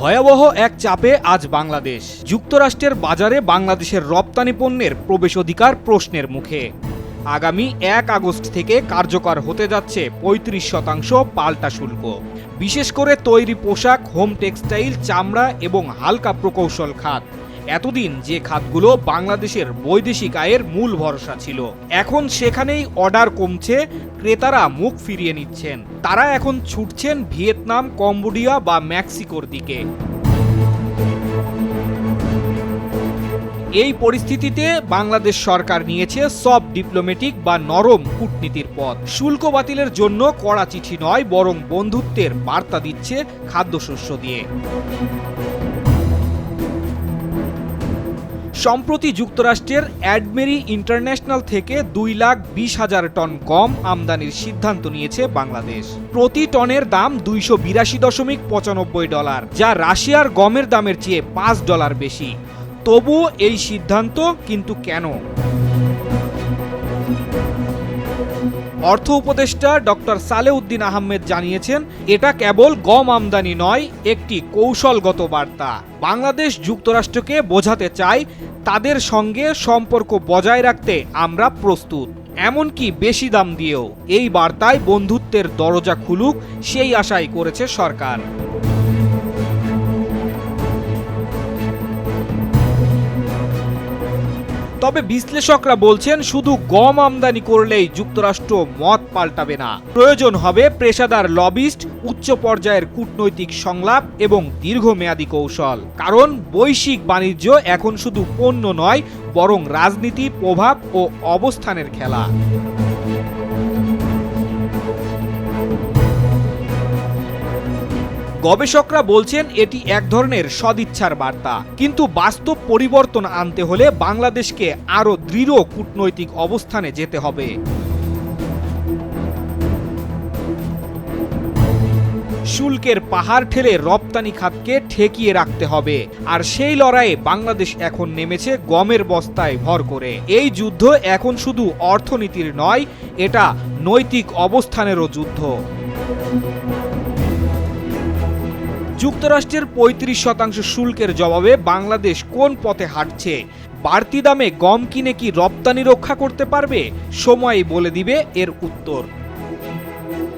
ভয়াবহ এক চাপে আজ বাংলাদেশ। যুক্তরাষ্ট্রের বাজারে বাংলাদেশের রপ্তানি পণ্যের প্রবেশ অধিকার প্রশ্নের মুখে। আগামী এক আগস্ট থেকে কার্যকর হতে যাচ্ছে পঁয়ত্রিশ শতাংশ পাল্টা শুল্ক। বিশেষ করে তৈরি পোশাক, হোম টেক্সটাইল, চামড়া এবং হালকা প্রকৌশল খাত। এতদিন যে খাতগুলো বাংলাদেশের বৈদেশিক আয়ের মূল ভরসা ছিল। এখন সেখানেই অর্ডার কমছে, ক্রেতারা মুখ ফিরিয়ে নিচ্ছেন। তারা এখন ছুটছেন ভিয়েতনাম, কম্বোডিয়া বা মেক্সিকোর দিকে। এই পরিস্থিতিতে বাংলাদেশ সরকার নিয়েছে সব ডিপ্লোম্যাটিক বা নরম কূটনীতির পথ। শুল্ক বাতিলের জন্য কড়া চিঠি নয়, বরং বন্ধুত্বের বার্তা দিচ্ছে খাদ্যশস্য দিয়ে। সম্প্রতি যুক্তরাষ্ট্রের অ্যাডমেরি ইন্টারন্যাশনাল থেকে দুই লাখ বিশ হাজার টন গম আমদানির সিদ্ধান্ত নিয়েছে বাংলাদেশ। প্রতি টনের দাম দুইশো বিরাশি দশমিক পঁচানব্বই ডলার, যা রাশিয়ার গমের দামের চেয়ে পাঁচ ডলার বেশি। তবুও এই সিদ্ধান্ত কিন্তু কেন? অর্থ উপদেষ্টা ডক্টর সালেউদ্দিন আহমেদ জানিয়েছেন, এটা কেবল গম আমদানি নয়, একটি কৌশলগত বার্তা। বাংলাদেশ যুক্তরাষ্ট্রকে বোঝাতে চায় তাদের সঙ্গে সম্পর্ক বজায় রাখতে আমরা প্রস্তুত। এমনকি বেশি দাম দিয়েও। এই বার্তায় বন্ধুত্বের দরজা খুলুক, সেই আশাই করেছে সরকার। তবে বিশ্লেষকরা বলছেন শুধু গম আমদানি করলেই যুক্তরাষ্ট্র মত পাল্টাবে না। প্রয়োজন হবে পেশাদার লবিস্ট, উচ্চ পর্যায়ের কূটনৈতিক সংলাপ এবং দীর্ঘমেয়াদী কৌশল। কারণ বৈশ্বিক বাণিজ্য এখন শুধু পণ্য নয়, বরং রাজনীতি, প্রভাব ও অবস্থানের খেলা। গবেষকরা বলছেন এটি এক ধরনের সদিচ্ছার বার্তা। কিন্তু বাস্তব পরিবর্তন আনতে হলে বাংলাদেশকে আরও দৃঢ় কূটনৈতিক অবস্থানে যেতে হবে। শুল্কের পাহাড় ঠেলে রপ্তানি খাতকে ঠেকিয়ে রাখতে হবে। আর সেই লড়াইয়ে বাংলাদেশ এখন নেমেছে গমের বস্তায় ভর করে। এই যুদ্ধ এখন শুধু অর্থনীতির নয়, এটা নৈতিক অবস্থানেরও যুদ্ধ। যুক্তরাষ্ট্রের পঁয়ত্রিশ শতাংশ শুল্কের জবাবে বাংলাদেশ কোন পথে হাঁটছে? বাড়তি দামে গম কিনে কি রপ্তানি রক্ষা করতে পারবে? সময়ই বলে দিবে এর উত্তর।